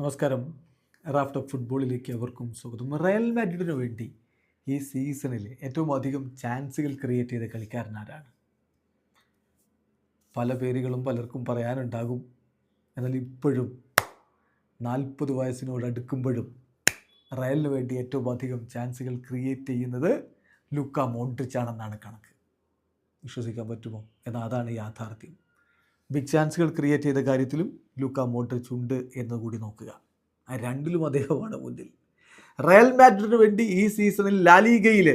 നമസ്കാരം. Raft of ഫുട്ബോളിലേക്ക് അവർക്കും സ്വാഗതം. റയൽ മാഡ്രിഡിന് വേണ്ടി ഈ സീസണിൽ ഏറ്റവും അധികം ചാൻസുകൾ ക്രിയേറ്റ് ചെയ്ത കളിക്കാരൻ ആരാണ്? പല പേരുകളും പലർക്കും പറയാനുണ്ടാകും. എന്നാൽ ഇപ്പോഴും നാൽപ്പത് വയസ്സിനോട് അടുക്കുമ്പോഴും റയലിന് വേണ്ടി ഏറ്റവും അധികം ചാൻസുകൾ ക്രിയേറ്റ് ചെയ്യുന്നത് ലുക്ക മോഡ്രിച്ചാണെന്നാണ് കണക്ക്. വിശ്വസിക്കാൻ പറ്റുമോ? എന്നാൽ അതാണ് യാഥാർത്ഥ്യം. ബിഗ് ചാൻസുകൾ ക്രിയേറ്റ് ചെയ്ത കാര്യത്തിലും ലൂക്ക മോഡ്രിച്ച് ഉണ്ട് എന്ന് കൂടി നോക്കുക. ആ രണ്ടിലും അദ്ദേഹമാണ് മുന്നിൽ. റയൽ മാഡ്രിഡിന് വേണ്ടി ഈ സീസണിൽ ലാലിഗയിൽ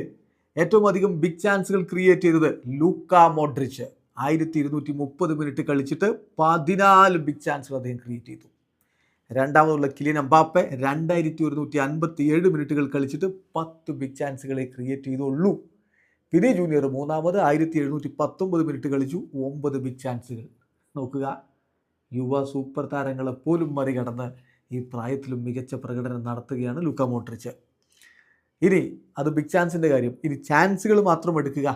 ഏറ്റവും അധികം ബിഗ് ചാൻസുകൾ ക്രിയേറ്റ് ചെയ്തത് ലൂക്ക മോഡ്രിച്ച് ആയിരത്തി ഇരുന്നൂറ്റി മുപ്പത് മിനിറ്റ് കളിച്ചിട്ട് പതിനാല് ബിഗ് ചാൻസുകൾ അദ്ദേഹം ക്രിയേറ്റ് ചെയ്തു. രണ്ടാമതുള്ള കിലിയൻ അമ്പാപ്പെ രണ്ടായിരത്തി ഒരുന്നൂറ്റി അൻപത്തി ഏഴ് മിനിറ്റുകൾ കളിച്ചിട്ട് പത്ത് ബിഗ് ചാൻസുകളെ ക്രിയേറ്റ് ചെയ്തുള്ളൂ. പിന്നെ ജൂനിയർ മൂന്നാമത് ആയിരത്തി എഴുന്നൂറ്റി പത്തൊമ്പത് മിനിറ്റ് കളിച്ചു ഒമ്പത് ബിഗ് ചാൻസുകൾ നോക്കുക. യുവ സൂപ്പർ താരങ്ങളെ പോലും മറികടന്ന് ഈ പ്രായത്തിലും മികച്ച പ്രകടനം നടത്തുകയാണ് ലുക്ക മോട്രിച്ച് ഇനി അത് ബിഗ് ചാൻസിന്റെ കാര്യം. ഇനി ചാൻസുകൾ മാത്രം എടുക്കുക.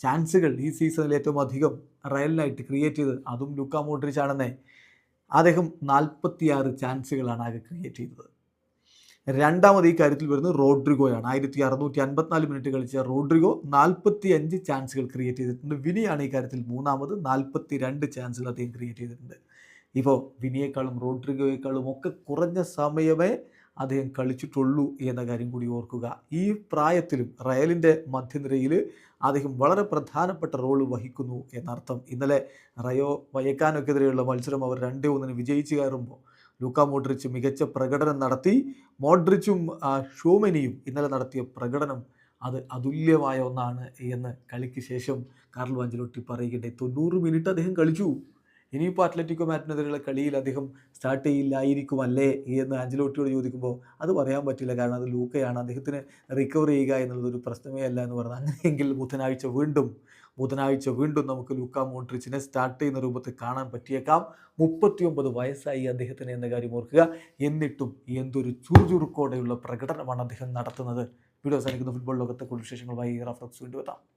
ചാൻസുകൾ ഈ സീസണിൽ ഏറ്റവും അധികം റയലിനായിട്ട് ക്രിയേറ്റ് ചെയ്തത് അതും ലുക്ക മോട്രിച്ച് ആണെന്നേ അദ്ദേഹം നാൽപ്പത്തിയാറ് ചാൻസുകളാണ് ആകെ ക്രിയേറ്റ് ചെയ്തത്. രണ്ടാമത് ഈ കാര്യത്തിൽ വരുന്നത് റോഡ്രിഗോയാണ്. ആയിരത്തി അറുന്നൂറ്റി അൻപത്തിനാല് മിനിറ്റ് കളിച്ച റോഡ്രിഗോ നാൽപ്പത്തി അഞ്ച് ചാൻസുകൾ ക്രിയേറ്റ് ചെയ്തിട്ടുണ്ട്. വിനിയാണ് ഈ കാര്യത്തിൽ മൂന്നാമത് നാൽപ്പത്തി രണ്ട് ചാൻസുകൾ അദ്ദേഹം ക്രിയേറ്റ് ചെയ്തിട്ടുണ്ട്. ഇപ്പോൾ വിനിയേക്കാളും റോഡ്രിഗോയേക്കാളും ഒക്കെ കുറഞ്ഞ സമയമേ അദ്ദേഹം കളിച്ചിട്ടുള്ളൂ എന്ന കാര്യം കൂടി ഓർക്കുക. ഈ പ്രായത്തിലും റയലിന്റെ മധ്യനിരയിൽ അദ്ദേഹം വളരെ പ്രധാനപ്പെട്ട റോൾ വഹിക്കുന്നു എന്നർത്ഥം. ഇന്നലെ റയോ വയക്കാനൊക്കെതിരെയുള്ള മത്സരം അവർ രണ്ടേ ഒന്നിന് വിജയിച്ചു കയറുമ്പോൾ ലൂക്ക മോഡ്രിച്ച് മികച്ച പ്രകടനം നടത്തി. മോഡ്രിച്ചും ഷൂമനിയും ഇന്നലെ നടത്തിയ പ്രകടനം അത് അതുല്യമായ ഒന്നാണ് എന്ന് കളിക്ക് ശേഷം കാർലോ വാഞ്ചലോട്ടി പറയുകയുണ്ടായി. തൊണ്ണൂറ് മിനിറ്റ് അദ്ദേഹം കളിച്ചു. ഇനിയിപ്പോൾ അത്ലറ്റിക്കോ മാറ്റിനെതിരെയുള്ള കളിയിൽ അദ്ദേഹം സ്റ്റാർട്ട് ചെയ്യില്ലായിരിക്കും അല്ലേ എന്ന് ആഞ്ചലോട്ടിയോട് ചോദിക്കുമ്പോൾ അത് പറയാൻ പറ്റില്ല. കാരണം അത് ലൂക്കയാണ്. അദ്ദേഹത്തിന് റിക്കവർ ചെയ്യുക എന്നുള്ളത് ഒരു പ്രശ്നമേ അല്ല എന്ന് പറഞ്ഞാൽ അങ്ങനെയെങ്കിൽ ബുധനാഴ്ച വീണ്ടും ബുധനാഴ്ച വീണ്ടും നമുക്ക് ലൂക്ക മോട്രിച്ചിനെ സ്റ്റാർട്ട് ചെയ്യുന്ന രൂപത്തിൽ കാണാൻ പറ്റിയേക്കാം. മുപ്പത്തിയൊമ്പത് വയസ്സായി അദ്ദേഹത്തിന് എന്ന കാര്യം ഓർക്കുക. എന്നിട്ടും എന്തൊരു ചുറുചുറുക്കോടെയുള്ള പ്രകടനമാണ് അദ്ദേഹം നടത്തുന്നത്. വീഡിയോ അവസാനിക്കുന്ന. ഫുട്ബോൾ ലോകത്തെ കൂടുതൽ വിശേഷങ്ങളുമായി റഫ്ലക്സ് വീണ്ടും എത്താം.